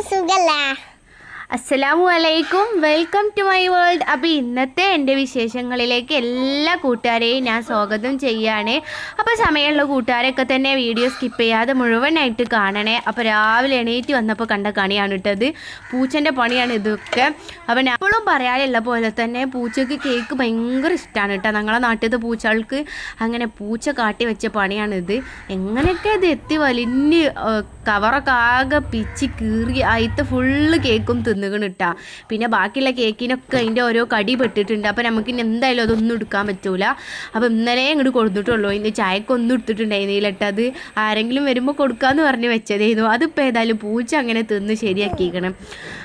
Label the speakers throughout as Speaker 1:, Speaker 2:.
Speaker 1: എല്ലാവർക്കും സുഖല്ല
Speaker 2: അസ്സലാമു അലൈക്കും. വെൽക്കം ടു മൈ വേൾഡ് അപ്പോൾ ഇന്നത്തെ എന്റെ വിശേഷങ്ങളിലേക്ക് എല്ലാ കൂട്ടുകാരെയും ഞാൻ സ്വാഗതം ചെയ്യാണ്. അപ്പോൾ സമയമുള്ള കൂട്ടുകാരൊക്കെ തന്നെ വീഡിയോ സ്കിപ്പ് ചെയ്യാതെ മുഴുവനായിട്ട് കാണണേ. അപ്പോൾ രാവിലെ എണീറ്റ് വന്നപ്പോൾ കണ്ട കണിയാണ് ഇട്ടത് പൂച്ചന്റെ പണിയാണ് ഇതൊക്കെ. അപ്പോൾ ഞാൻ എപ്പോഴും പറയാനുള്ള പോലെ തന്നെ പൂച്ചയ്ക്ക് കേക്ക് ഭയങ്കര ഇഷ്ടമാണ് കേട്ടോ ഞങ്ങളെ നാട്ടിലത്തെ പൂച്ചകൾക്ക് അങ്ങനെ പൂച്ച കാട്ടി വെച്ച പണിയാണിത് എങ്ങനെയൊക്കെ ഇത് എത്തി വലിഞ്ഞ് കവറൊക്കെ ആകെ പിച്ചി കീറി അതിത്തെ ഫുള്ള് കേക്കും തിന്നുകണ് ഇട്ടാ പിന്നെ ബാക്കിയുള്ള കേക്കിനൊക്കെ അതിന്റെ ഓരോ കടി പെട്ടിട്ടുണ്ട്. അപ്പോൾ നമുക്ക് ഇനി എന്തായാലും അതൊന്നും എടുക്കാൻ പറ്റൂല. അപ്പോൾ ഇന്നലെ ഇങ്ങോട്ട് കൊടുത്തിട്ടുള്ളൂ. ഇന്ന് ചായക്കൊന്നും എടുത്തിട്ടുണ്ടായിരുന്നില്ല അത് ആരെങ്കിലും വരുമ്പോൾ കൊടുക്കാമെന്ന് പറഞ്ഞ് വെച്ചതായിരുന്നു. അതിപ്പോൾ ഏതായാലും പൂച്ച അങ്ങനെ തിന്ന് ശരിയാക്കിക്കണം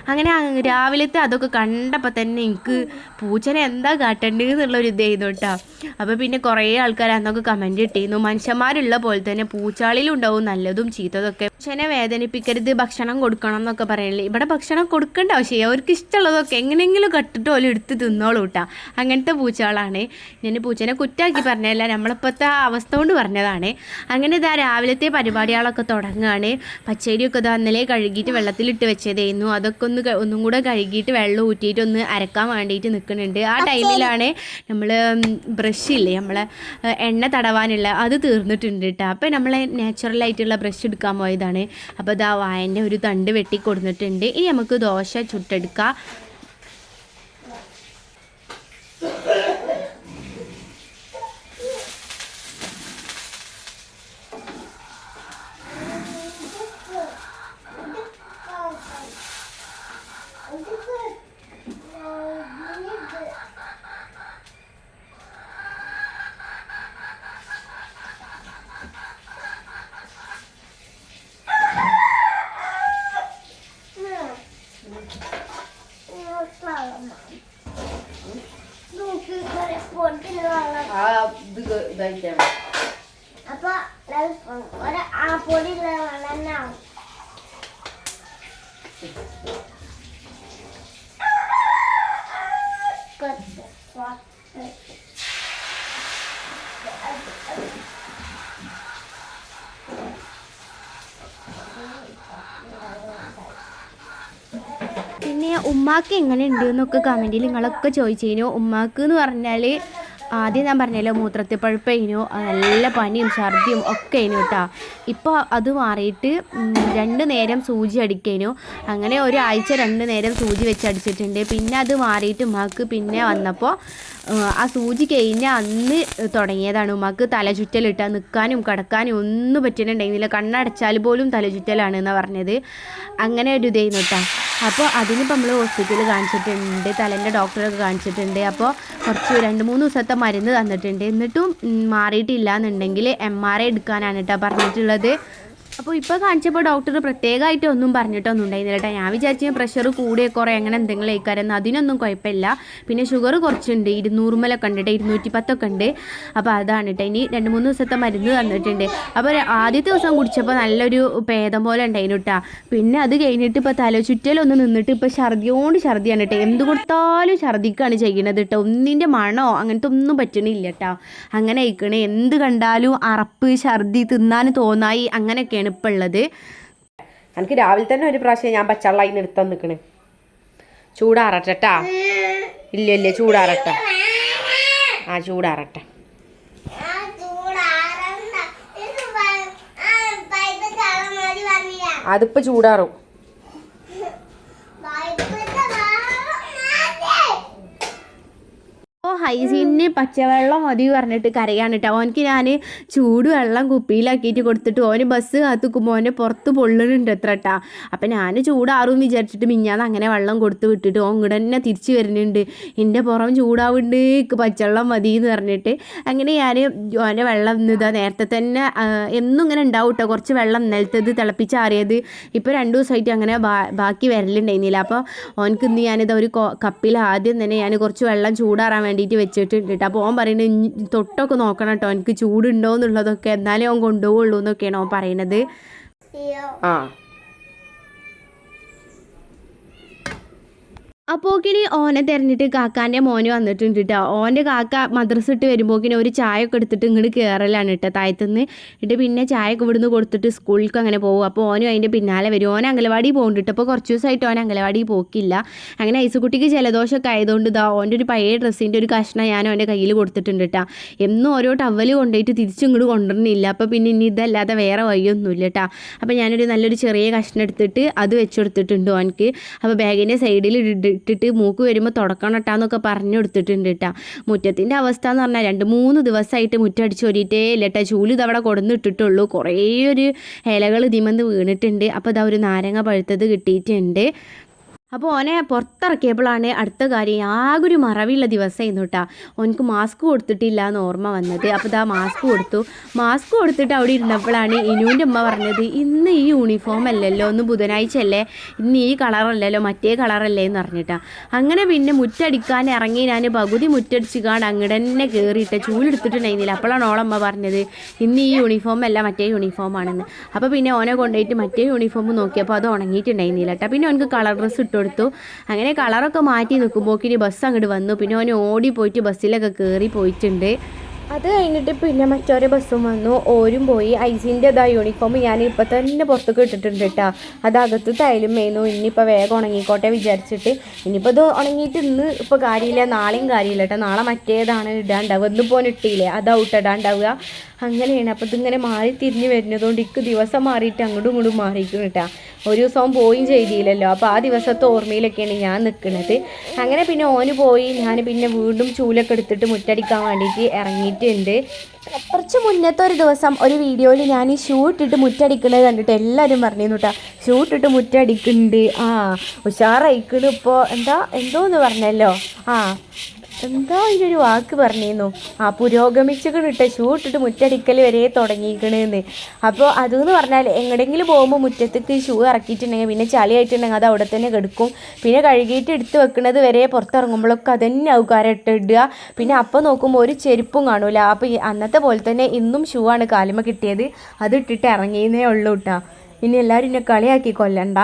Speaker 2: അങ്ങനെ രാവിലത്തെ അതൊക്കെ കണ്ടപ്പോൾ തന്നെ എനിക്ക് പൂച്ചനെ എന്താ കാട്ടേണ്ടത് എന്നുള്ളൊരു ഇതായിരുന്നു കേട്ടോ. അപ്പോൾ പിന്നെ കുറേ ആൾക്കാർ അന്നൊക്കെ കമന്റ് ഇട്ടിരുന്നു. മനുഷ്യന്മാരുള്ള പോലെ തന്നെ പൂച്ചാളിയിൽ ഉണ്ടാവും നല്ലതും ചീത്തതൊക്കെ. മനുഷ്യനെ വേദനിപ്പിക്കരുത് ഭക്ഷണം കൊടുക്കണം എന്നൊക്കെ പറയണില്ലേ ഇവിടെ ഭക്ഷണം കൊടുക്കേണ്ട ആവശ്യമില്ല. അവർക്ക് ഇഷ്ടമുള്ളതൊക്കെ എങ്ങനെയെങ്കിലും കട്ടിട്ട് ഓല എടുത്ത് തിന്നോളൂ കേട്ടാ അങ്ങനത്തെ പൂച്ചകളാണ്. ഞാൻ പൂച്ചനെ കുറ്റാക്കി പറഞ്ഞതല്ല നമ്മളിപ്പോഴത്തെ അവസ്ഥ കൊണ്ട് പറഞ്ഞതാണ്. അങ്ങനെ ഇതാ രാവിലത്തെ പരിപാടികളൊക്കെ തുടങ്ങുകയാണ് പച്ചരിയൊക്കെ ഇതാ ഇന്നലെ കഴുകിയിട്ട് വെള്ളത്തിലിട്ട് വെച്ചതായിരുന്നു. അതൊക്കെ ഒന്ന് ഒന്നും കൂടെ കഴുകിയിട്ട് വെള്ളം ഊറ്റിയിട്ട് ഒന്ന് അരക്കാൻ വേണ്ടിയിട്ട് നിൽക്കുന്നുണ്ട് ആ ടൈമിലാണ് നമ്മൾ ബ്രഷ് ഇല്ലേ നമ്മളെ എണ്ണ തടവാനുള്ള അത് തീർന്നിട്ടുണ്ട് കേട്ടോ അപ്പോൾ നമ്മൾ നാച്ചുറലായിട്ടുള്ള ബ്രഷ് എടുക്കാൻ പോയതാണ്. അപ്പോൾ ഇതാ വായന്റെ ഒരു തണ്ട് വെട്ടി കൊടുത്തിട്ടുണ്ട് ഇനി നമുക്ക് ദോശ ചുട്ടെടുക്കാം. പിന്നെ ഉമ്മാക്ക് എങ്ങനെ ഉണ്ട് എന്നൊക്കെ കമന്റിൽ നിങ്ങളൊക്കെ ചോദിച്ചതിനു ഉമ്മാക്ക് എന്ന് പറഞ്ഞാൽ ആദ്യം ഞാൻ പറഞ്ഞല്ലോ മൂത്രത്തിൽ പഴുപ്പതിനു നല്ല പനിയും ഛർദിയും ഒക്കെ അതിനു കേട്ടോ ഇപ്പോൾ അത് മാറിയിട്ട് രണ്ട് നേരം സൂചി അടിക്കഴിഞ്ഞു അങ്ങനെ ഒരാഴ്ച രണ്ട് നേരം സൂചി വെച്ച് അടിച്ചിട്ടുണ്ട്. പിന്നെ അത് മാറിയിട്ട് ഉമ്മാക്ക് പിന്നെ വന്നപ്പോൾ ആ സൂചി കഴിഞ്ഞ അന്ന് തുടങ്ങിയതാണ് ഉമ്മാക്ക് തലചുറ്റലിട്ടാൽ നിൽക്കാനും കിടക്കാനും ഒന്നും പറ്റുന്നുണ്ടായിരുന്നില്ല കണ്ണടച്ചാൽ പോലും തലചുറ്റലാണ് എന്നാണ് പറഞ്ഞത്. അങ്ങനെ ഒരു ഇതായിരുന്നു കേട്ടോ അപ്പോൾ അതിനിപ്പോൾ നമ്മൾ ഹോസ്പിറ്റലിൽ കാണിച്ചിട്ടുണ്ട് തലേന്റെ ഡോക്ടറൊക്കെ കാണിച്ചിട്ടുണ്ട്. അപ്പോൾ കുറച്ച് രണ്ട് മൂന്ന് ദിവസത്തെ മരുന്ന് തന്നിട്ടുണ്ട്. എന്നിട്ടും മാറിയിട്ടില്ല എന്നുണ്ടെങ്കിൽ എം ആർ ഐ എടുക്കാനാണ് കേട്ടോ പറഞ്ഞിട്ടുള്ളത്. അപ്പോൾ ഇപ്പോൾ കാണിച്ചപ്പോൾ ഡോക്ടർ പ്രത്യേകമായിട്ട് ഒന്നും പറഞ്ഞിട്ടൊന്നും ഉണ്ടായിരുന്നില്ല കേട്ടോ ഞാൻ വിചാരിച്ചു പ്രഷർ കൂടിയ കുറേ അങ്ങനെ എന്തെങ്കിലും ആയിക്കാരെന്ന്. അതിനൊന്നും കുഴപ്പമില്ല. പിന്നെ ഷുഗർ കുറച്ചുണ്ട്. ഇരുന്നൂറുമലൊക്കെ ഉണ്ട് കേട്ടോ ഇരുന്നൂറ്റി പത്തൊക്കെ ഉണ്ട്. അപ്പോൾ അതാണ് കേട്ടോ ഇനി രണ്ട് മൂന്ന് ദിവസത്തെ മരുന്ന് തന്നിട്ടുണ്ട്. അപ്പോൾ ആദ്യത്തെ ദിവസം കുടിച്ചപ്പോൾ നല്ലൊരു ഭേദം പോലെ ഉണ്ടായിരുന്നു പിന്നെ അത് കഴിഞ്ഞിട്ട് ഇപ്പോൾ തല ചുറ്റലൊന്ന് നിന്നിട്ട് ഇപ്പോൾ ഛർദിയോണ്ട് ഛർദിയാണ് കേട്ടോ എന്ത് കൊടുത്താലും ഛർദിക്കാണ് ചെയ്യണത് കേട്ടോ ഒന്നിന്റെ മണോ അങ്ങനത്തെ ഒന്നും പറ്റണില്ല കേട്ടോ അങ്ങനെ ആയിക്കണേ. എന്ത് കണ്ടാലും അറപ്പ് ഛർദി തിന്നാൻ തോന്നായി അങ്ങനെയൊക്കെയാണ് ഇപ്പോൾ ഉള്ളത്
Speaker 3: എനിക്ക് രാവിലെ തന്നെ ഒരു പ്രാവശ്യം ഞാൻ പച്ചവെള്ളം അതിന് എടുത്താൽ നിൽക്കണേ ചൂടാറട്ടെട്ടാ ഇല്ല ഇല്ല ചൂടാറട്ടെ. ആ ചൂടാറട്ടെ. അതിപ്പോൾ ചൂടാറും
Speaker 1: പൈപ്പിന്റെ വെള്ളം മാറ്റി.
Speaker 2: ഹൈസീനിന് പച്ചവെള്ളം മതി പറഞ്ഞിട്ട് കരയാണ് കേട്ടോ അവനക്ക് ഞാൻ ചൂട് വെള്ളം കുപ്പിയിലാക്കിയിട്ട് കൊടുത്തിട്ട് ഓന് ബസ് കാത്തുക്കുമ്പോൾ ഓനെ പുറത്ത് പൊള്ളുന്നുണ്ട് എത്ര കേട്ടാ അപ്പം ഞാൻ ചൂടാറും വിചാരിച്ചിട്ട് മിഞ്ഞാന്ന് അങ്ങനെ വെള്ളം കൊടുത്ത് വിട്ടിട്ട് ഓൻ ഇങ്ങോട്ട് തന്നെ തിരിച്ച് വരുന്നുണ്ട്. എന്റെ പുറം ചൂടാവുണ്ട് പച്ചവെള്ളം മതി എന്ന് പറഞ്ഞിട്ട്. അങ്ങനെ ഞാൻ ഓന്റെ വെള്ളം ഇതാ നേരത്തെ തന്നെ എന്നും ഇങ്ങനെ ഉണ്ടാവും കേട്ടോ കുറച്ച് വെള്ളം നിലത്തത് തിളപ്പിച്ചാറിയത്. ഇപ്പോൾ രണ്ട് ദിവസമായിട്ട് അങ്ങനെ ബാക്കി വരലുണ്ടായിരുന്നില്ല. അപ്പോൾ ഓനക്ക് ഇന്ന് ഞാനിത് ഒരു കപ്പിൽ ആദ്യം തന്നെ ഞാൻ കുറച്ച് വെള്ളം ചൂടാറാൻ വേണ്ടിയിട്ട് വെച്ചിട്ടുണ്ട് കേട്ടോ അപ്പോൾ ഓൻ പറയുന്നത് തൊട്ടൊക്കെ നോക്കണം കേട്ടോ എനിക്ക് ചൂടുണ്ടോ എന്നുള്ളതൊക്കെ എന്നാലേ ഓൻ കൊണ്ടുപോകുള്ളൂ എന്നൊക്കെയാണ് ഓൻ പറയുന്നത്
Speaker 3: ആ.
Speaker 2: അപ്പോക്കിന് ഓനെ തിരഞ്ഞിട്ട് കാക്കാന്റെ മോനെ വന്നിട്ടുണ്ട് കേട്ടോ ഓന്റെ കാക്ക മദ്രസ ഇട്ട് വരുമ്പോക്കിന് ഒരു ചായ ഒക്കെ എടുത്തിട്ട് ഇങ്ങോട്ട് കയറലാണ് കേട്ടോ താഴത്തുനിന്ന് എന്നിട്ട് പിന്നെ ചായ ഒക്കെ ഇവിടുന്ന് കൊടുത്തിട്ട് സ്കൂളിലേക്ക് അങ്ങനെ പോകും. അപ്പോൾ ഓനും അതിന്റെ പിന്നാലെ വരും. ഓൻ അംഗലവാടി പോകുന്നുണ്ട് അപ്പോൾ കുറച്ച് ദിവസമായിട്ട് ഓൻ അംഗലവാടി പോക്കില്ല. അങ്ങനെ ഐസുകുട്ടിക്ക് ജലദോഷമൊക്കെ ആയതുകൊണ്ട് ഇതാ ഓന്റെ ഒരു പഴയ ഡ്രസ്സിന്റെ ഒരു കഷ്ണം ഞാൻ ഓന്റെ കയ്യിൽ കൊടുത്തിട്ടുണ്ട് കേട്ടോ എന്നും ഓരോ ടവൽ കൊണ്ടുപോയിട്ട് തിരിച്ചു ഇങ്ങോട്ട് കൊണ്ടുവരുന്നില്ല. അപ്പോൾ പിന്നെ ഇനി ഇതല്ലാതെ വേറെ വഴിയൊന്നുമില്ല കേട്ടോ അപ്പോൾ ഞാനൊരു നല്ലൊരു ചെറിയ കഷ്ണം എടുത്തിട്ട് അത് വെച്ച് കൊടുത്തിട്ടുണ്ട് ഓനക്ക് അപ്പോൾ ബാഗിന്റെ സൈഡിൽ ഇട്ടിട്ട് മൂക്ക് വരുമ്പോൾ തുടക്കണം ഇട്ടാന്നൊക്കെ പറഞ്ഞു കൊടുത്തിട്ടുണ്ട് കേട്ടോ മുറ്റത്തിന്റെ അവസ്ഥ എന്ന് പറഞ്ഞാൽ രണ്ട് മൂന്ന് ദിവസമായിട്ട് മുറ്റടിച്ച് ഓടിയിട്ടേ ഇല്ല കേട്ടോ ചൂൽ ഇതവിടെ കൊടുന്നിട്ടിട്ടുള്ളൂ കുറേ ഒരു ഇലകൾ ഇതിമന്ന് വീണിട്ടുണ്ട്. അപ്പോൾ ഇതാ ഒരു നാരങ്ങ പഴുത്തത് കിട്ടിയിട്ടുണ്ട്. അപ്പോൾ ഓനെ പുറത്തിറക്കിയപ്പോഴാണ് അടുത്ത കാര്യം ആകെ ഒരു മറവിയുള്ള ദിവസമായിരുന്നു കേട്ടോ. ഓനക്ക് മാസ്ക് കൊടുത്തിട്ടില്ല എന്ന് ഓർമ്മ വന്നത്. അപ്പോൾ ഇതാ മാസ്ക് കൊടുത്തു. മാസ്ക് കൊടുത്തിട്ട് അവിടെ ഇരുന്നപ്പോഴാണ് ഇനുവിന്റെ അമ്മ പറഞ്ഞത് ഇന്ന് ഈ യൂണിഫോം അല്ലല്ലോ ഒന്ന് ബുധനാഴ്ച അല്ലേ? ഇന്ന് ഈ കളറല്ലല്ലോ മറ്റേ കളറല്ലേ എന്ന് പറഞ്ഞിട്ടാ. അങ്ങനെ പിന്നെ മുറ്റടിക്കാൻ ഇറങ്ങി ഞാൻ പകുതി മുറ്റടിച്ച് മുറ്റടിച്ചിക്കാണ്ട് അങ്ങോട്ട് തന്നെ കയറിയിട്ട് ചൂലെടുത്തിട്ടുണ്ടായിരുന്നില്ല അപ്പോഴാണ് ഓളമ്മ പറഞ്ഞത് ഇന്ന് ഈ യൂണിഫോം അല്ല മറ്റേ യൂണിഫോമാണെന്ന് അപ്പോൾ പിന്നെ ഓനെ കൊണ്ടുപോയിട്ട് മറ്റേ യൂണിഫോം നോക്കിയപ്പോൾ അത് ഉണങ്ങിയിട്ടുണ്ടായിരുന്നില്ല കേട്ടോ. പിന്നെ ഓനക്ക് കളർ ഡ്രസ്സ് ഇട്ട് കൊടുത്തു. അങ്ങനെ കളറൊക്കെ മാറ്റി നിൽക്കുമ്പോക്കിന് ബസ് അങ്ങോട്ട് വന്നു. പിന്നെ ഓന് ഓടി പോയിട്ട് ബസ്സിലൊക്കെ കയറി പോയിട്ടുണ്ട്. അത് കഴിഞ്ഞിട്ട് പിന്നെ മറ്റൊരു ബസ്സും വന്നു. ഓരും പോയി. ഐസിന്റെ ഇതാ യൂണിഫോം ഞാൻ ഇപ്പം തന്നെ പുറത്തേക്ക് ഇട്ടിട്ടുണ്ട് കേട്ടോ അത് അകത്ത് തൈലും മേന്നു ഇനിയിപ്പോൾ വേഗം ഉണങ്ങിക്കോട്ടെ വിചാരിച്ചിട്ട്. ഇനിയിപ്പോൾ ഇത് ഉണങ്ങിയിട്ട് ഇന്ന് ഇപ്പോൾ കാര്യമില്ല. നാളെയും കാര്യമില്ല കേട്ടോ നാളെ മറ്റേതാണ് ഇടാണ്ടാവുക. ഇന്ന് പോകാൻ ഇട്ടില്ലേ? അത് ഔട്ട് ഇടാണ്ടാവുക. അങ്ങനെയാണ്. അപ്പോൾ ഇതിങ്ങനെ മാറി തിരിഞ്ഞ് വരുന്നതുകൊണ്ട് ഇക്ക് ദിവസം മാറിയിട്ട് അങ്ങോട്ടും ഇങ്ങോട്ടും മാറിയിരിക്കും കേട്ടോ. ഒരു ദിവസം പോയും ചെയ്തില്ലല്ലോ. അപ്പോൾ ആ ദിവസത്തെ ഓർമ്മയിലൊക്കെയാണ് ഞാൻ നിൽക്കുന്നത്. അങ്ങനെ പിന്നെ ഓന് പോയി. ഞാൻ പിന്നെ വീണ്ടും ചൂലൊക്കെ എടുത്തിട്ട് മുറ്റടിക്കാൻ വേണ്ടിയിട്ട് ഇറങ്ങിയിട്ടുണ്ട്. കുറച്ച് മുന്നത്തെ ഒരു ദിവസം ഒരു വീഡിയോയിൽ ഞാൻ ഈ ഷൂ ഇട്ടിട്ട് മുറ്റടിക്കണത് കണ്ടിട്ട് എല്ലാവരും പറഞ്ഞു കേട്ടോ. ഷൂ ഇട്ടിട്ട് മുറ്റടിക്കുന്നുണ്ട്. ആ ഉഷാറായിക്കണ് ഇപ്പോൾ എന്താ? എന്തോന്ന് പറഞ്ഞല്ലോ? ആ എന്താ അതിനൊരു വാക്ക് പറഞ്ഞിരുന്നു. ആ പുരോഗമിച്ചിക്കണ് ഇട്ട ഇട്ടിട്ട് മുറ്റടിക്കൽ വരെ തുടങ്ങിയിരിക്കണെന്ന്. അപ്പോൾ അതെന്ന് പറഞ്ഞാൽ എങ്ങടെങ്കിലും പോകുമ്പോൾ മുറ്റത്തേക്ക് ഷൂ ഇറക്കിയിട്ടുണ്ടെങ്കിൽ പിന്നെ ചളിയായിട്ടുണ്ടെങ്കിൽ അത് അവിടെ തന്നെ കിടക്കും. പിന്നെ കഴുകിയിട്ട് എടുത്ത് വെക്കുന്നത് വരെ പുറത്തിറങ്ങുമ്പോഴൊക്കെ അതന്നെ ആൾക്കാരെ ഇട്ടിടുക പിന്നെ അപ്പോൾ നോക്കുമ്പോൾ ഒരു ചെരുപ്പും കാണൂല. അപ്പോൾ അന്നത്തെ പോലെ തന്നെ ഇന്നും ഷൂ ആണ് കാലുമ കിട്ടിയത്. അത് ഇട്ടിട്ട് ഇറങ്ങിയെന്നേ ഉള്ളൂ കേട്ടോ ഇനി എല്ലാവരും എന്നെ കളിയാക്കി കൊല്ലണ്ട.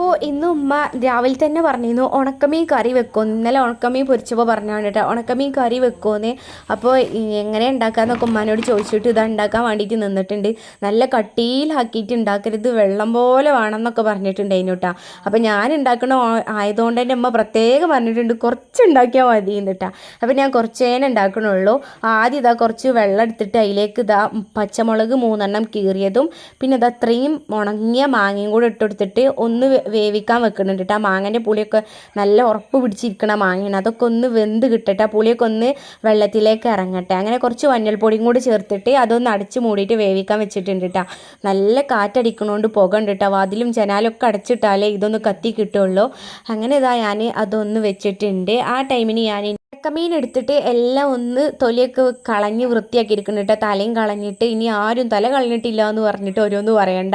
Speaker 2: അപ്പോൾ ഇന്ന് ഉമ്മ രാവിലെ തന്നെ പറഞ്ഞിരുന്നു ഉണക്കമീൻ കറി വെക്കുമെന്ന് ഇന്നലെ ഉണക്കമീൻ പൊരിച്ചപ്പോൾ പറഞ്ഞാണ് കേട്ടോ ഉണക്കമീൻ കറി വെക്കുമെന്ന് അപ്പോൾ എങ്ങനെ ഉണ്ടാക്കാമെന്നൊക്കെ ഉമ്മാനോട് ചോദിച്ചിട്ട് ഇത് ഉണ്ടാക്കാൻ വേണ്ടിയിട്ട് നിന്നിട്ടുണ്ട്. നല്ല കട്ടിയിലാക്കിയിട്ട് ഉണ്ടാക്കരുത് വെള്ളം പോലെ വേണമെന്നൊക്കെ പറഞ്ഞിട്ടുണ്ടായിരുന്നു കേട്ടോ. അപ്പോൾ ഞാൻ ഉണ്ടാക്കണ ആയതുകൊണ്ട് തന്നെ ഉമ്മ പ്രത്യേകം പറഞ്ഞിട്ടുണ്ട് കുറച്ച് ഉണ്ടാക്കിയാൽ മതി എന്നിട്ടാ അപ്പോൾ ഞാൻ കുറച്ചേനെ ഉണ്ടാക്കണുള്ളൂ. ആദ്യം ഇതാ കുറച്ച് വെള്ളം എടുത്തിട്ട് അതിലേക്ക് ഇതാ പച്ചമുളക് മൂന്നെണ്ണം കീറിയതും പിന്നെ ഇതാ അത്രയും ഉണങ്ങിയ മാങ്ങയും കൂടെ ഇട്ടെടുത്തിട്ട് ഒന്ന് വേവിക്കാൻ വെക്കുന്നുണ്ട് കേട്ടോ ആ മാങ്ങന്റെ പുളിയൊക്കെ നല്ല ഉറപ്പ് പിടിച്ചിരിക്കണ മാങ്ങയാണ്. അതൊക്കെ ഒന്ന് വെന്ത് കിട്ടട്ടെ. ആ പുളിയൊക്കെ ഒന്ന് വെള്ളത്തിലേക്ക് ഇറങ്ങട്ടെ. അങ്ങനെ കുറച്ച് മഞ്ഞൾപ്പൊടിയും കൂടി ചേർത്തിട്ട് അതൊന്ന് അടച്ച് മൂടിയിട്ട് വേവിക്കാൻ വെച്ചിട്ടുണ്ട് കേട്ടോ നല്ല കാറ്റടിക്കണോണ്ട് പുക ഉണ്ട് കേട്ടോ വാതിലും ജനാലൊക്കെ അടച്ചിട്ടാലേ ഇതൊന്ന് കത്തി കിട്ടുള്ളൂ. അങ്ങനെ ഇതാ ഞാൻ അതൊന്ന് വെച്ചിട്ടുണ്ട്. ആ ടൈമിന് ഞാൻ ഉണക്കമീൻ എടുത്തിട്ട് എല്ലാം ഒന്ന് തൊലിയൊക്കെ കളഞ്ഞ് വൃത്തിയാക്കി എടുക്കുന്നുണ്ട് തലയും കളഞ്ഞിട്ട് ഇനി ആരും തല കളഞ്ഞിട്ടില്ല എന്ന് പറഞ്ഞിട്ട് ഓരോന്ന് പറയണ്ട.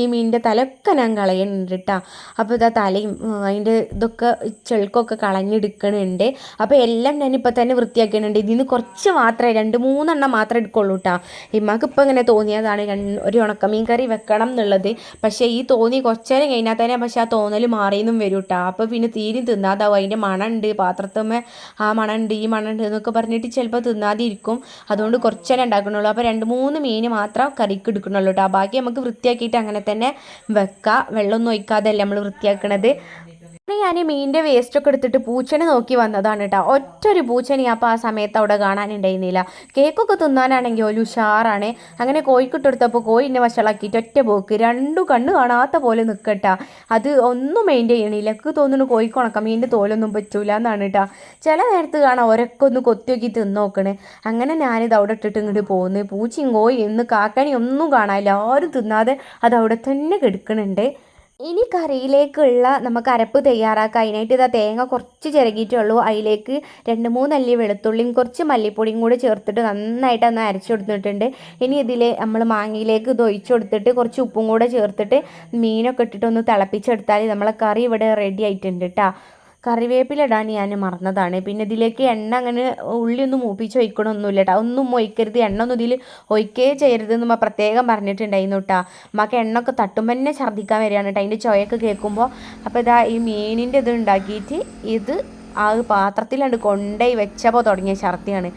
Speaker 2: ഈ മീനിന്റെ തലയൊക്കെ ഞാൻ കളയുന്നുണ്ട് കേട്ടോ. അപ്പോൾ ഇതാ തലയും അതിന്റെ ഇതൊക്കെ ചെളുക്കൊക്കെ കളഞ്ഞെടുക്കണുണ്ട്. അപ്പോൾ എല്ലാം ഞാൻ ഇപ്പോൾ തന്നെ വൃത്തിയാക്കുന്നുണ്ട് നിന്ന് കുറച്ച് മാത്രമേ രണ്ട് മൂന്നെണ്ണം മാത്രമേ എടുക്കുള്ളൂ കേട്ടോ. ഇമ്മക്ക് ഇപ്പോൾ ഇങ്ങനെ തോന്നിയതാണ് ഒരു ഉണക്കമീൻ കറി വെക്കണം എന്നുള്ളത്. പക്ഷേ ഈ തോന്നി കുറച്ചേരം കഴിഞ്ഞാൽ തന്നെ പക്ഷേ ആ തോന്നൽ മാറിയെന്നും വരും കേട്ടോ. അപ്പോൾ പിന്നെ തീരും തിന്നാതാവും. അതിന്റെ മണമുണ്ട്. പാത്രത്തുമ്മേ ആ മണമുണ്ട് ഈ മണമുണ്ട് എന്നൊക്കെ പറഞ്ഞിട്ട് ചിലപ്പോൾ തിന്നാതിരിക്കും. അതുകൊണ്ട് കുറച്ചേ ഉണ്ടാക്കണുള്ളൂ. അപ്പോൾ രണ്ട് മൂന്ന് മീൻ മാത്രം കറിക്ക് എടുക്കണുള്ളൂ കേട്ടോ ബാക്കി നമുക്ക് വൃത്തിയാക്കിയിട്ട് അങ്ങനെ തന്നെ വെക്കാം. വെള്ളമൊന്നും ഒഴിക്കാതെ അല്ലേ നമ്മൾ വൃത്തിയാക്കണത്. പിന്നെ ഞാൻ മീനിന്റെ വേസ്റ്റൊക്കെ എടുത്തിട്ട് പൂച്ചനെ നോക്കി വന്നതാണ് കേട്ടോ ഒറ്റൊരു പൂച്ചനെ അപ്പോൾ ആ സമയത്ത് അവിടെ കാണാനുണ്ടായിരുന്നില്ല കേക്കൊക്കെ തിന്നാനാണെങ്കിൽ ഒരു ഉഷാറാണ്. അങ്ങനെ കോഴിക്കിട്ടെടുത്തപ്പോൾ കോഴിനെ വഷളാക്കിയിട്ട് ഒറ്റ പോക്ക് രണ്ടു കണ്ണ് കാണാത്ത പോലെ നിൽക്കട്ട അത് ഒന്നും മെയിന്റെയിൻ ചെയ്യണില്ല. എനിക്ക് തോന്നുന്നു കോഴിക്കുണക്കം മീനിന്റെ തോലൊന്നും പറ്റൂല എന്നാണ് കേട്ടോ ചില നേരത്ത് കാണാം ഒരൊക്കെ ഒന്ന് കൊത്തി നോക്കി തിന്ന് നോക്കണേ അങ്ങനെ ഞാനിത് അവിടെ ഇട്ടിട്ട് ഇങ്ങോട്ട് പോകുന്നു പൂച്ചയും കോഴി ഇന്ന് കാക്കണി ഒന്നും കാണാനില്ല. ആരും തിന്നാതെ അത് അവിടെ തന്നെ കിടക്കണുണ്ട്. ഇനി കറിയിലേക്കുള്ള നമുക്ക് അരപ്പ് തയ്യാറാക്കാം. അതിനായിട്ട് ഇതാ തേങ്ങ കുറച്ച് ചിരകിയിട്ടുള്ളൂ. അതിലേക്ക് രണ്ട് മൂന്നല്ലി വെളുത്തുള്ളിയും കുറച്ച് മല്ലിപ്പൊടിയും കൂടി ചേർത്തിട്ട് നന്നായിട്ട് ഒന്ന് അരച്ചു കൊടുത്തിട്ടുണ്ട്. ഇനി ഇതിൽ നമ്മൾ മാങ്ങയിലേക്ക് ഇത് കൊടുത്തിട്ട് കുറച്ച് ഉപ്പും കൂടെ ചേർത്തിട്ട് മീനൊക്കെ ഇട്ടിട്ട് ഒന്ന് തിളപ്പിച്ചെടുത്താൽ നമ്മളെ കറി ഇവിടെ റെഡി ആയിട്ടുണ്ട് കേട്ടോ കറിവേപ്പില ഇടാൻ ഞാൻ മറന്നതാണ്. പിന്നെ ഇതിലേക്ക് എണ്ണ അങ്ങനെ ഉള്ളി ഒന്നും മൂപ്പിച്ച് ഒഴിക്കണമൊന്നുമില്ല കേട്ടോ ഒന്നും ഒഴിക്കരുത്. എണ്ണ ഒന്നും ഇതിൽ ഒഴിക്കേ ചെയ്യരുത് എന്ന് പ്രത്യേകം പറഞ്ഞിട്ടുണ്ടായിരുന്നു കേട്ടോ അമ്മയ്ക്ക് എണ്ണ ഒക്കെ തട്ടുമ്പോൾ തന്നെ ഛർദ്ദിക്കാൻ വരികയാണ് കേട്ടോ അതിന്റെ ചുവയൊക്കെ കേൾക്കുമ്പോൾ അപ്പോൾ ഇതാ ഈ മീനിന്റെ ഇത് ഉണ്ടാക്കിയിട്ട് ഇത് ആ പാത്രത്തിലാണ്ട് കൊണ്ടേ വെച്ചപ്പോൾ തുടങ്ങിയ ഛർദിയാണ്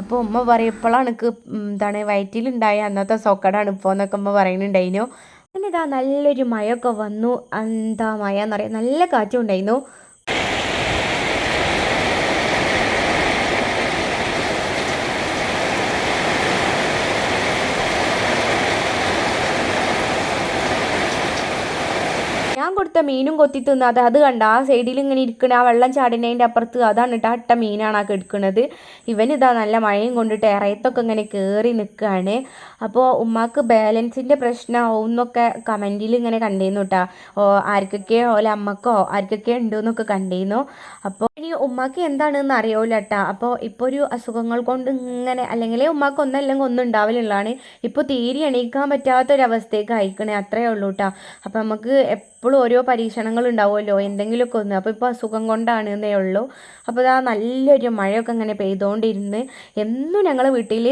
Speaker 2: അപ്പോൾ ഉമ്മ പറയും ഇപ്പോഴാണ് എനിക്ക് എന്താണ് വയറ്റിലുണ്ടായ അന്നത്തെ സൊക്കടാണ് ഇപ്പോൾ എന്നൊക്കെ ഉമ്മ പറയുന്നുണ്ടായിരുന്നു. പിന്നെ ഇതാ നല്ലൊരു മഴയൊക്കെ വന്നു. എന്താ മഴ എന്ന് പറയാം നല്ല കാറ്റും ഉണ്ടായിരുന്നു. ഞാൻ മീനും കൊത്തി തിന്നാതെ അത് കണ്ട ആ സൈഡിൽ ഇങ്ങനെ ഇരിക്കണ ആ വെള്ളം ചാടിനേന്റെ അപ്പുറത്ത് അതാണ് കേട്ടോ അട്ട മീനാണ് ആ കെടുക്കുന്നത് ഇവനിതാ നല്ല മഴയും കൊണ്ടിട്ട് ഇറയത്തൊക്കെ ഇങ്ങനെ കയറി നിൽക്കുകയാണ് അപ്പോൾ ഉമ്മാക്ക് ബാലൻസിന്റെ പ്രശ്നമാവും എന്നൊക്കെ കമന്റിൽ ഇങ്ങനെ കണ്ടിരുന്നു കേട്ടോ. ഓ ആർക്കൊക്കെയോ ഓല അമ്മക്കോ ആർക്കൊക്കെ ഉണ്ടോ എന്നൊക്കെ കണ്ടിരുന്നു അപ്പോൾ ഇനി ഉമ്മാക്ക് എന്താണെന്ന് അറിയൂല കേട്ടോ. അപ്പോൾ ഇപ്പോൾ ഒരു അസുഖങ്ങൾ കൊണ്ട് ഇങ്ങനെ അല്ലെങ്കിൽ ഉമ്മാക്ക് ഒന്നല്ലെങ്കിൽ ഒന്നും ഉണ്ടാവലുള്ളതാണ്. ഇപ്പോൾ തീരെ എണീക്കാൻ പറ്റാത്തൊരവസ്ഥയൊക്കെ അയക്കണേ അത്രയേ ഉള്ളൂ കേട്ടോ. അപ്പോൾ നമുക്ക് എപ്പോഴും ഓരോ പരീക്ഷണങ്ങൾ ഉണ്ടാവുമല്ലോ എന്തെങ്കിലുമൊക്കെ ഒന്ന്. അപ്പോൾ ഇപ്പോൾ അസുഖം കൊണ്ടാണ് എന്നേ ഉള്ളൂ. അപ്പോൾ ഇതാ നല്ലൊരു മഴയൊക്കെ ഇങ്ങനെ പെയ്തുകൊണ്ടിരുന്ന് എന്നും ഞങ്ങൾ വീട്ടിൽ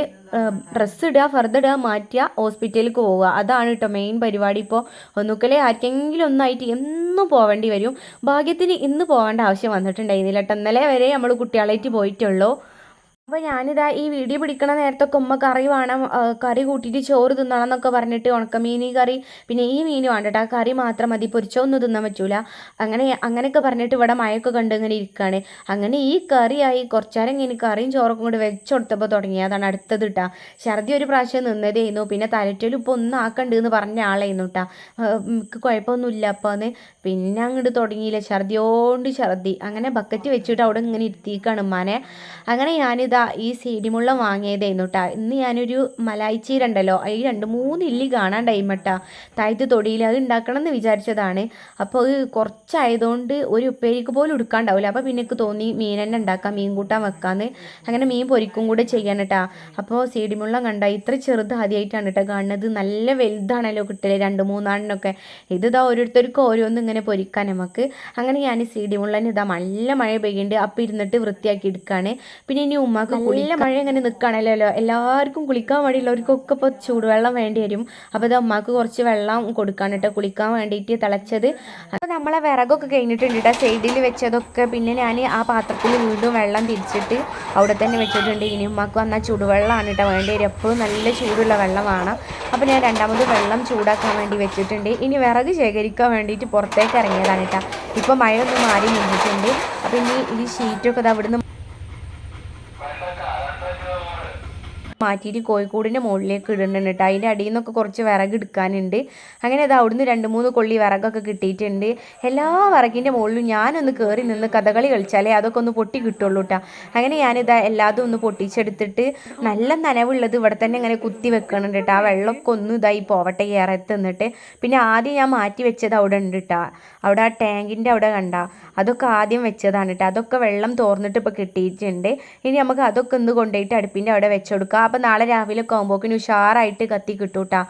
Speaker 2: ഡ്രസ്സ് ഇടുക ഫർദർ ഇടുക മാറ്റുക ഹോസ്പിറ്റലിലേക്ക് പോവുക. അതാണ് കേട്ടോ മെയിൻ പരിപാടി. ഇപ്പോൾ ഒന്നുക്കലേ ആർക്കെങ്കിലും ഒന്നായിട്ട് എന്നും പോവേണ്ടി വരും. ഭാഗ്യത്തിന് ഇന്ന് പോകേണ്ട ആവശ്യം വന്നിട്ടുണ്ടായിരുന്നില്ല കേട്ടോ. ഇന്നലെ വരെ നമ്മൾ കുട്ടികളായിട്ട് പോയിട്ടുള്ളൂ. അപ്പോൾ ഞാനിതാ ഈ വീഡിയോ പിടിക്കണ നേരത്തൊക്കെ ഉമ്മ കറി വേണം കറി കൂട്ടിയിട്ട് ചോറ് തിന്നണം എന്നൊക്കെ പറഞ്ഞിട്ട് ഉണക്കമീനി കറി പിന്നെ ഈ മീൻ വേണ്ട ആ കറി മാത്രം മതി പൊരിച്ചൊന്നും തിന്നാൻ പറ്റൂല. അങ്ങനെ അങ്ങനെയൊക്കെ പറഞ്ഞിട്ട് ഇവിടെ മഴയൊക്കെ കണ്ട് ഇങ്ങനെ ഇരിക്കുകയാണ് അങ്ങനെ ഈ കറിയായി കുറച്ചേരം ഇങ്ങനെ കറിയും ചോറൊക്കെ കൊണ്ട് വെച്ചുകൊടുത്തപ്പോൾ തുടങ്ങി അതാണ് അടുത്തത് ഇട്ടാ ഛർദി ഒരു പ്രാവശ്യം നിന്നതായിരുന്നു പിന്നെ തലറ്റലും ഇപ്പോൾ ഒന്നും ആക്കണ്ട് എന്ന് പറഞ്ഞ ആളായിരുന്നു കേട്ടാ എനിക്ക് കുഴപ്പമൊന്നുമില്ല അപ്പോൾ അന്ന് പിന്നെ അങ്ങോട്ട് തുടങ്ങിയില്ല ഛർദിയോണ്ട് ഛർദി. അങ്ങനെ ബക്കറ്റ് വെച്ചിട്ട് അവിടെ ഇങ്ങനെ ഇരുത്തിക്കാണ് ഉമ്മാനെ. അങ്ങനെ ഞാനിതാ ഈ സീഡിമുള്ളം വാങ്ങിയതായിരുന്നു കേട്ടോ ഇന്ന് ഞാനൊരു മലായി ചീര ഈ രണ്ട് മൂന്ന് ഇല്ലി കാണാൻ ടൈം കേട്ടാ താഴത്ത് തൊടിയിൽ അത് ഉണ്ടാക്കണം എന്ന് വിചാരിച്ചതാണ്. അപ്പോൾ അത് കുറച്ചായതുകൊണ്ട് ഒരു ഉപ്പേരിക്ക് പോലും എടുക്കാണ്ടാവില്ല അപ്പോൾ പിന്നെ എനിക്ക് തോന്നി മീൻ തന്നെ ഉണ്ടാക്കാം മീൻ കൂട്ടാൻ വെക്കാമെന്ന് അങ്ങനെ മീൻ പൊരിക്കും കൂടെ ചെയ്യാൻ കേട്ടാ അപ്പോൾ സീഡിമുള്ളം കണ്ട ഇത്ര ചെറുത് ആദ്യമായിട്ടാണ് കേട്ടോ കാണുന്നത് നല്ല വലുതാണല്ലോ കിട്ടൽ രണ്ട് മൂന്നാണിനൊക്കെ ഇത് ഇതാ ഓരോരുത്തർക്കും ഓരോന്ന് ഇങ്ങനെ പൊരിക്കാൻ നമുക്ക് അങ്ങനെ ഞാൻ സീഡിമുള്ളൻ ഇതാ നല്ല മഴ പെയ്യുന്നുണ്ട് അപ്പം ഇരുന്നിട്ട് വൃത്തിയാക്കി എടുക്കുകയാണ് പിന്നെ ഇനി ഉമ്മാക്ക് നല്ല മഴ ഇങ്ങനെ നിൽക്കുകയാണല്ലോ എല്ലാവർക്കും കുളിക്കാൻ വേണ്ടിയുള്ളവർക്കൊക്കെ ഇപ്പോൾ ചൂടുവെള്ളം വേണ്ടി വരും. അപ്പോൾ ഇത് അമ്മയ്ക്ക് കുറച്ച് വെള്ളം കൊടുക്കാൻ കേട്ടോ കുളിക്കാൻ വേണ്ടിയിട്ട് തിളച്ചത്. അപ്പോൾ നമ്മളെ വിറകൊക്കെ കഴിഞ്ഞിട്ടുണ്ട് കേട്ടോ സൈഡിൽ വെച്ചതൊക്കെ പിന്നെ ഞാൻ ആ പാത്രത്തിൽ വീണ്ടും വെള്ളം തിരിച്ചിട്ട് അവിടെ തന്നെ വെച്ചിട്ടുണ്ട്. ഇനി ഉമ്മക്ക് വന്നാൽ ചൂടുവെള്ളമാണ് കേട്ടോ വേണ്ടി വരും എപ്പോഴും നല്ല ചൂടുള്ള വെള്ളം വേണം അപ്പോൾ ഞാൻ രണ്ടാമത് വെള്ളം ചൂടാക്കാൻ വേണ്ടി വെച്ചിട്ടുണ്ട്. ഇനി വിറക് ശേഖരിക്കാൻ വേണ്ടിയിട്ട് പുറത്തേക്ക് ഇറങ്ങിയതാണ് കേട്ടോ ഇപ്പോൾ മഴ ഒന്ന് മാറി നിന്നിട്ടുണ്ട്. അപ്പോൾ ഇനി ഈ ഷീറ്റൊക്കെ ഇത് അവിടുന്ന് മാറ്റിയിട്ട് കോഴിക്കോടിന്റെ മുകളിലേക്ക് ഇടുന്നുണ്ട് അതിന്റെ അടിയിൽ നിന്നൊക്കെ കുറച്ച് വിറക് എടുക്കാനുണ്ട്. അങ്ങനെ അത് അവിടുന്ന് രണ്ട് മൂന്ന് കൊള്ളി വിറകൊക്കെ കിട്ടിയിട്ടുണ്ട്. എല്ലാ വിറകിന്റെ മുകളിലും ഞാനൊന്ന് കയറി നിന്ന് കഥകളി കളിച്ചാലേ അതൊക്കെ ഒന്ന് പൊട്ടി കിട്ടുള്ളൂ കേട്ടോ അങ്ങനെ ഞാനിത് എല്ലാതും ഒന്ന് പൊട്ടിച്ചെടുത്തിട്ട് നല്ല നനവുള്ളത് ഇവിടെ തന്നെ ഇങ്ങനെ കുത്തി വെക്കണുണ്ട് കേട്ടോ ആ വെള്ളമൊക്കെ ഒന്ന് ഇതായി പോവട്ടെ ഏറത്ത് നിന്നിട്ട്. പിന്നെ ആദ്യം ഞാൻ മാറ്റി വെച്ചത് അവിടെ ഉണ്ട് കേട്ടോ അവിടെ ആ ടാങ്കിന്റെ അവിടെ കണ്ട. അതൊക്കെ ആദ്യം വെച്ചതാണ് കേട്ടോ അതൊക്കെ വെള്ളം തോർന്നിട്ട് ഇപ്പോൾ കിട്ടിയിട്ടുണ്ട്. ഇനി നമുക്ക് അതൊക്കെ ഒന്ന് കൊണ്ടുപോയിട്ട് അടുപ്പിന്റെ അവിടെ വെച്ച് കൊടുക്കാം. അപ്പോൾ നാളെ രാവിലെ കോമ്പോക്കിന് ഉഷാറായിട്ട് കത്തി കിട്ടൂട്ടാ.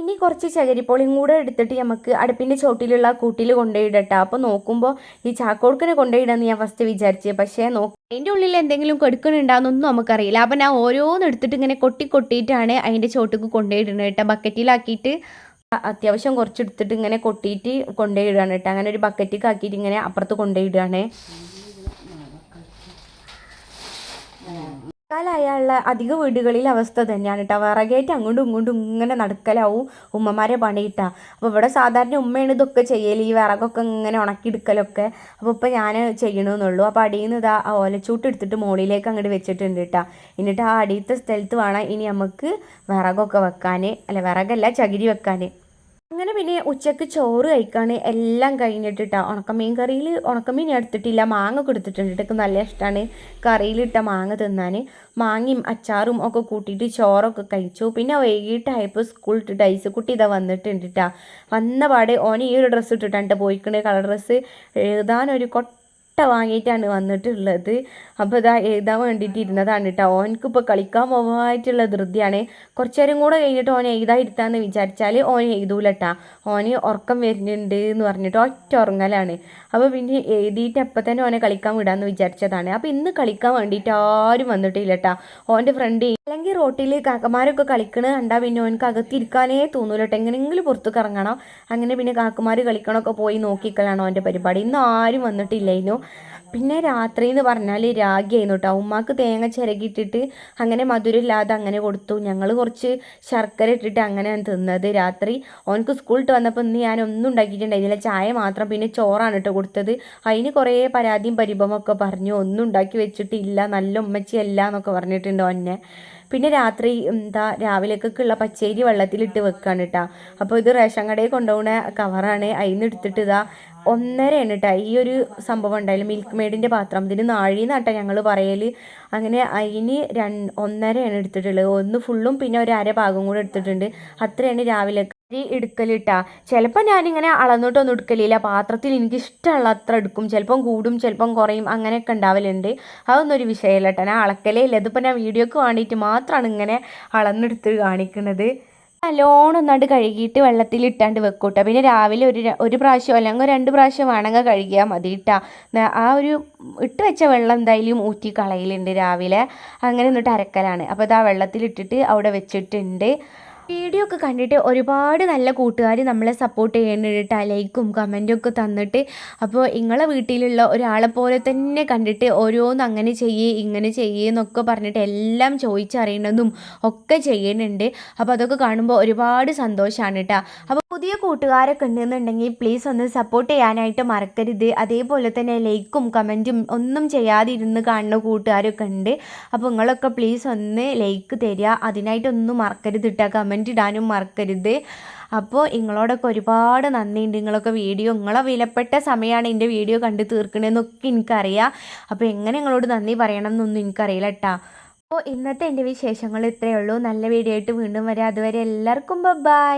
Speaker 2: ഇനി കുറച്ച് ചകിരിപ്പൊളിയും കൂടെ എടുത്തിട്ട് നമുക്ക് അടുപ്പിന്റെ ചോട്ടിലുള്ള കൂട്ടിൽ കൊണ്ടുപോയിടട്ടോ. അപ്പോൾ നോക്കുമ്പോൾ ഈ ചാക്കോടുക്കനെ കൊണ്ടുപോയിടാന്ന് ഞാൻ ഫസ്റ്റ് വിചാരിച്ചത് പക്ഷേ നോക്കി അതിന്റെ ഉള്ളിൽ എന്തെങ്കിലും കെടുക്കണുണ്ടാകുന്നൊന്നും നമുക്കറിയില്ല. അപ്പോൾ ഞാൻ ഓരോന്ന് എടുത്തിട്ട് ഇങ്ങനെ കൊട്ടി കൊട്ടിയിട്ടാണ് അതിന്റെ ചോട്ടിക്ക് കൊണ്ടുപോയിടുന്നത് കേട്ടോ. ബക്കറ്റിലാക്കിയിട്ട് അത്യാവശ്യം കുറച്ചെടുത്തിട്ട് ഇങ്ങനെ കൊട്ടിയിട്ട് കൊണ്ടുപോയിടുകയാണ് കേട്ടോ. അങ്ങനെ ഒരു ബക്കറ്റിൽ ആക്കിയിട്ട് ഇങ്ങനെ അപ്പുറത്ത് കൊണ്ടുപോയിടുകയാണ് കാലായുള്ള അധിക വീടുകളിൽ അവസ്ഥ തന്നെയാണ് കേട്ടോ വിറകേറ്റ് അങ്ങോട്ടും ഇങ്ങോട്ടും ഇങ്ങനെ നടക്കലാവും ഉമ്മമാരെ പണിയിട്ടാ. അപ്പോൾ ഇവിടെ സാധാരണ ഉമ്മയാണ് ഇതൊക്കെ ചെയ്യൽ ഈ വിറകൊക്കെ ഇങ്ങനെ ഉണക്കിയെടുക്കലൊക്കെ. അപ്പോൾ ഇപ്പോൾ ഞാൻ ചെയ്യണമെന്നുള്ളൂ അപ്പോൾ അടിയിൽ നിന്ന് ഇതാ ഓലച്ചൂട്ട് എടുത്തിട്ട് മുകളിലേക്ക് അങ്ങോട്ട് വെച്ചിട്ടുണ്ട് കേട്ടോ എന്നിട്ട് ആ അടിയത്തെ സ്ഥലത്ത് വേണം ഇനി നമുക്ക് വിറകൊക്കെ വെക്കാൻ അല്ല വിറകല്ല ചകിരി വെക്കാൻ അങ്ങനെ പിന്നെ ഉച്ചയ്ക്ക് ചോറ് കഴിക്കാണ് എല്ലാം കഴിഞ്ഞിട്ടിട്ടാ. ഉണക്കമീൻ കറിയിൽ ഉണക്കമീൻ എടുത്തിട്ടില്ല. മാങ്ങ കൊടുത്തിട്ടുണ്ട്. എനിക്ക് നല്ല ഇഷ്ടമാണ് കറിയിലിട്ട മാങ്ങ തിന്നാൻ മാങ്ങയും അച്ചാറും ഒക്കെ കൂട്ടിയിട്ട് ചോറൊക്കെ കഴിച്ചു. പിന്നെ വൈകിട്ടായപ്പോൾ സ്കൂൾ ഇട്ടിട്ട് കുട്ടി ഇതാ വന്നിട്ടുണ്ട് കേട്ടാ വന്ന പാടെ ഓനെ ഈ ഒരു ഡ്രസ്സ് ഇട്ടിട്ടാണ് പോയിക്കണേ. കളർ ഡ്രസ്സ് എഴുതാനൊരു കൊട്ട വാങ്ങിയിട്ടാണ് വന്നിട്ടുള്ളത്. അപ്പോൾ ഇതാ എഴുതാൻ വേണ്ടിയിട്ട് ഇരുന്നതാണ് കേട്ടോ ഓനക്കിപ്പോൾ കളിക്കാൻ പോകാനായിട്ടുള്ള ധൃതിയാണ്. കുറച്ചു നേരം കൂടെ കഴിഞ്ഞിട്ട് ഓൻ എഴുതാ ഇരുത്താന്ന് വിചാരിച്ചാൽ ഓൻ എഴുതൂലട്ടാ ഓന് ഉറക്കം വരുന്നുണ്ട് എന്ന് പറഞ്ഞിട്ട് ഒറ്റ ഉറങ്ങലാണ്. അപ്പോൾ പിന്നെ എഴുതിയിട്ട് അപ്പം തന്നെ ഓനെ കളിക്കാൻ വിടാമെന്ന് വിചാരിച്ചതാണ്. അപ്പോൾ ഇന്ന് കളിക്കാൻ വേണ്ടിയിട്ട് ആരും വന്നിട്ടില്ല കേട്ടോ ഓന്റെ ഫ്രണ്ട് അല്ലെങ്കിൽ റോട്ടിൽ കാക്കമാരൊക്കെ കളിക്കണ കണ്ടാൽ പിന്നെ ഓനക്ക് അകത്തിരിക്കാനേ തോന്നൂല കേട്ടോ എങ്ങനെയെങ്കിലും പുറത്തേക്ക് ഇറങ്ങണം. അങ്ങനെ പിന്നെ കാക്കമാർ കളിക്കണമൊക്കെ പോയി നോക്കിക്കലാണ് ഓന്റെ പരിപാടി. ഇന്ന് ആരും വന്നിട്ടില്ലായിരുന്നു. പിന്നെ രാത്രി എന്ന് പറഞ്ഞാൽ രാഗിയായിരുന്നു കേട്ടോ ഉമ്മാക്ക് തേങ്ങ ചിരകിയിട്ടിട്ട് അങ്ങനെ മധുരമില്ലാതെ അങ്ങനെ കൊടുത്തു. ഞങ്ങൾ കുറച്ച് ശർക്കര ഇട്ടിട്ട് അങ്ങനെയാണ് തിന്നത്. രാത്രി ഓനക്ക് സ്കൂളിട്ട് വന്നപ്പോൾ ഇന്ന് ഞാൻ ഒന്നും ഉണ്ടാക്കിയിട്ടുണ്ടായിരുന്നില്ല. ചായ മാത്രം പിന്നെ ചോറാണ് കേട്ടോ കൊടുത്തത്. അതിന് കുറേ പരാതിയും പരിഭവമൊക്കെ പറഞ്ഞു. ഒന്നും ഉണ്ടാക്കി വെച്ചിട്ടില്ല. നല്ല ഉമ്മച്ചിയല്ല എന്നൊക്കെ പറഞ്ഞിട്ടുണ്ട് ഓന്നെ പിന്നെ രാത്രി എന്താ രാവിലേക്കൊക്കെയുള്ള പച്ചരി വെള്ളത്തിലിട്ട് വെക്കുകയാണ് കേട്ടോ അപ്പോൾ ഇത് റേഷൻ കടയിൽ കൊണ്ടുപോകുന്ന കവറാണ്. അതിൽ എടുത്തിട്ട് ഇതാ ഒന്നരയാണ് കേട്ടോ ഈ ഒരു സംഭവം ഉണ്ടായാലും മിൽക്ക് മെയ്ഡിന്റെ പാത്രം. ഇതിന് നാഴി എന്നാട്ടാ ഞങ്ങൾ പറയൽ അങ്ങനെ അതിന് രണ്ട് ഒന്നരയാണ് എടുത്തിട്ടുള്ളത്. ഒന്ന് ഫുള്ളും പിന്നെ ഒരു അര ഭാഗം കൂടെ എടുത്തിട്ടുണ്ട്. അത്രയാണ് രാവിലെ അരി എടുക്കലിട്ടാ. ചിലപ്പോൾ ഞാനിങ്ങനെ അളന്നിട്ടൊന്നും എടുക്കലില്ല. പാത്രത്തിൽ എനിക്ക് ഇഷ്ടമുള്ള അത്ര എടുക്കും. ചിലപ്പം കൂടും ചിലപ്പം കുറയും. അങ്ങനെയൊക്കെ ഉണ്ടാവലുണ്ട്. അതൊന്നും ഒരു വിഷയമല്ല കേട്ടോ. ഞാൻ അളക്കലേ ഇല്ല. ഇതിപ്പോൾ ഞാൻ വീഡിയോക്ക് വേണ്ടിയിട്ട് മാത്രമാണ് ഇങ്ങനെ അളന്നെടുത്ത് കാണിക്കുന്നത് നല്ലോണം ഒന്നാണ്ട് കഴുകിയിട്ട് വെള്ളത്തിൽ ഇട്ടാണ്ട് വെക്കൂട്ടോ. പിന്നെ രാവിലെ ഒരു ഒരു പ്രാവശ്യം അല്ലെങ്കിൽ രണ്ട് പ്രാവശ്യം വേണമെങ്കിൽ കഴുകിയാൽ മതി ഇട്ടാ ആ ഒരു ഇട്ട് വെച്ച വെള്ളം എന്തായാലും ഊറ്റി കളയലുണ്ട് രാവിലെ. അങ്ങനെ എന്നിട്ട് അരക്കലാണ്. അപ്പോൾ ഇത് ആ വെള്ളത്തിലിട്ടിട്ട് അവിടെ വെച്ചിട്ടുണ്ട്. വീഡിയോ ഒക്കെ കണ്ടിട്ട് ഒരുപാട് നല്ല കൂട്ടുകാർ നമ്മളെ സപ്പോർട്ട് ചെയ്യുന്നുണ്ട് ലൈക്കും കമന്റും ഒക്കെ തന്നിട്ട് അപ്പോൾ നിങ്ങളെ വീട്ടിലുള്ള ഒരാളെ പോലെ തന്നെ കണ്ടിട്ട് ഓരോന്ന് അങ്ങനെ ചെയ്യേ ഇങ്ങനെ ചെയ്യേ എന്നൊക്കെ പറഞ്ഞിട്ട് എല്ലാം ചോദിച്ചറിയണതും ഒക്കെ ചെയ്യുന്നുണ്ട് അപ്പോൾ അതൊക്കെ കാണുമ്പോൾ ഒരുപാട് സന്തോഷമാണ് കേട്ടോ അപ്പോൾ പുതിയ കൂട്ടുകാരൊക്കെ ഉണ്ടെന്നുണ്ടെങ്കിൽ പ്ലീസ് ഒന്ന് സപ്പോർട്ട് ചെയ്യാനായിട്ട് മറക്കരുത്. അതേപോലെ തന്നെ ലൈക്കും കമന്റും ഒന്നും ചെയ്യാതിരുന്ന് കാണുന്ന കൂട്ടുകാരൊക്കെ ഉണ്ട്. അപ്പോൾ നിങ്ങളൊക്കെ പ്ലീസ് ഒന്ന് ലൈക്ക് തരിക. അതിനായിട്ടൊന്നും മറക്കരുത് ഇട്ടാ കമന്റ് ഇടാനും മറക്കരുത്. അപ്പോൾ നിങ്ങളോടൊക്കെ ഒരുപാട് നന്ദിയുണ്ട്. നിങ്ങളൊക്കെ വീഡിയോ നിങ്ങളെ വിലപ്പെട്ട സമയമാണ് എന്റെ വീഡിയോ കണ്ട് തീർക്കണമെന്നൊക്കെ എനിക്കറിയാം. അപ്പോൾ എങ്ങനെ നിങ്ങളോട് നന്ദി പറയണം എന്നൊന്നും എനിക്കറിയില്ല കേട്ടോ അപ്പോൾ ഇന്നത്തെ എന്റെ വിശേഷങ്ങൾ ഇത്രയേ ഉള്ളൂ. നല്ല വീഡിയോ ആയിട്ട് വീണ്ടും വരാം. അതുവരെ എല്ലാവർക്കും ബൈ